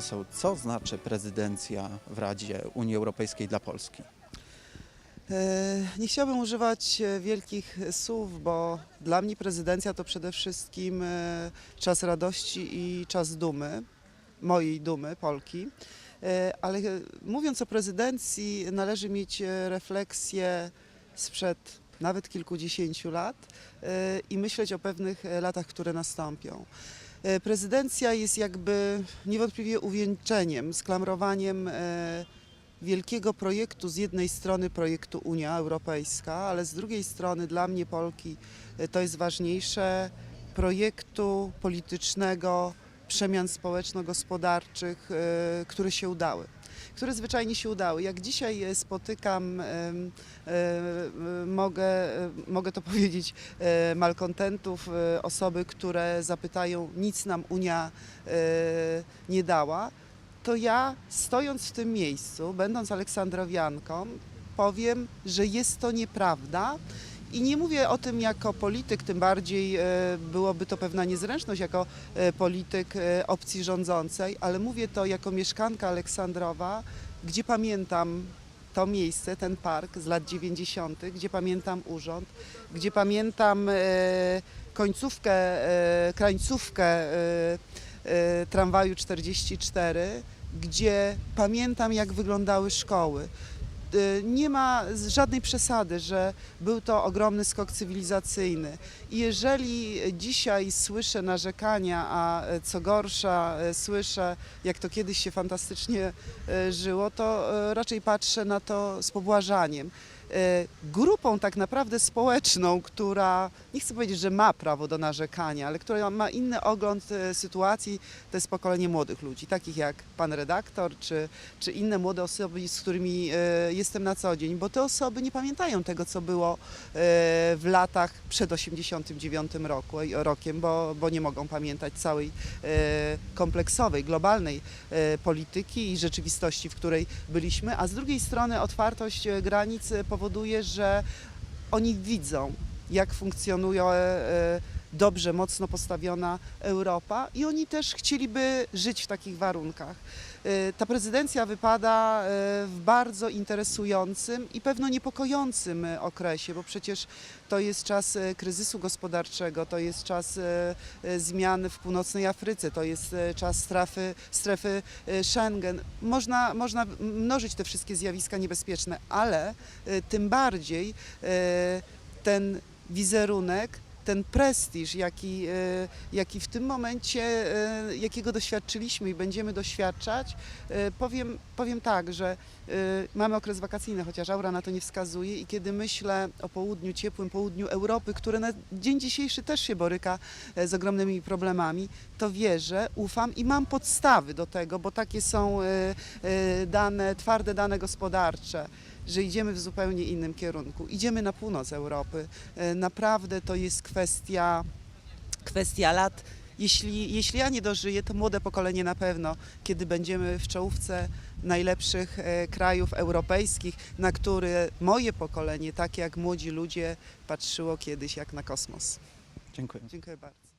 poseł, co znaczy prezydencja w Radzie Unii Europejskiej dla Polski? E, Nie chciałabym używać e, wielkich słów, bo dla mnie prezydencja to przede wszystkim e, czas radości i czas dumy, mojej dumy, Polki. Ale mówiąc o prezydencji, należy mieć refleksję sprzed nawet kilkudziesięciu lat i myśleć o pewnych latach, które nastąpią. E, Prezydencja jest jakby niewątpliwie uwieńczeniem, sklamrowaniem e, wielkiego projektu, z jednej strony projektu Unia Europejska, ale z drugiej strony dla mnie Polki e, to jest ważniejsze projektu politycznego, przemian społeczno-gospodarczych, które się udały. Które zwyczajnie się udały. Jak dzisiaj e, spotykam, e, mogę, e, mogę to powiedzieć, malkontentów, osoby, które zapytają, nic nam Unia nie dała, to ja stojąc w tym miejscu, będąc Aleksandrowianką, powiem, że jest to nieprawda. I nie mówię o tym jako polityk, tym bardziej e, byłoby to pewna niezręczność jako e, polityk e, opcji rządzącej, ale mówię to jako mieszkanka Aleksandrowa, gdzie pamiętam to miejsce, ten park z lat 90., gdzie pamiętam urząd, gdzie pamiętam końcówkę, krańcówkę tramwaju 44, gdzie pamiętam jak wyglądały szkoły. E, Nie ma żadnej przesady, że był to ogromny skok cywilizacyjny. I jeżeli dzisiaj słyszę narzekania, a e, co gorsza e, słyszę, jak to kiedyś się fantastycznie e, żyło, to raczej patrzę na to z pobłażaniem. E, Grupą tak naprawdę społeczną, która nie chcę powiedzieć, że ma prawo do narzekania, ale która ma inny ogląd e, sytuacji, to jest pokolenie młodych ludzi, takich jak pan redaktor, czy, czy inne młode osoby, z którymi e, jestem na co dzień, bo te osoby nie pamiętają tego, co było w latach przed 89 roku, rokiem, bo, bo nie mogą pamiętać całej kompleksowej, globalnej polityki i rzeczywistości, w której byliśmy, a z drugiej strony otwartość granic e, powoduje, że oni widzą, jak funkcjonuje e, dobrze, mocno postawiona Europa i oni też chcieliby żyć w takich warunkach. E, Ta prezydencja wypada e, w bardzo interesującym i pewno niepokojącym e, okresie, bo przecież to jest czas kryzysu gospodarczego, to jest czas zmian w północnej Afryce, to jest czas strefy, strefy Schengen. Można, można mnożyć te wszystkie zjawiska niebezpieczne, ale tym bardziej ten wizerunek, ten prestiż, jaki, e, jaki w tym momencie, e, jakiego doświadczyliśmy i będziemy doświadczać, e, powiem, powiem tak, że mamy okres wakacyjny, chociaż aura na to nie wskazuje i kiedy myślę o południu, ciepłym południu Europy, które na dzień dzisiejszy też się boryka z ogromnymi problemami, to wierzę, ufam i mam podstawy do tego, bo takie są dane, twarde dane gospodarcze że idziemy w zupełnie innym kierunku. Idziemy na północ Europy. Naprawdę to jest kwestia, kwestia lat. Jeśli, jeśli ja nie dożyję, to młode pokolenie na pewno, kiedy będziemy w czołówce najlepszych e, krajów europejskich, na które moje pokolenie, tak jak młodzi ludzie, patrzyło kiedyś jak na kosmos. Dziękuję. Dziękuję bardzo.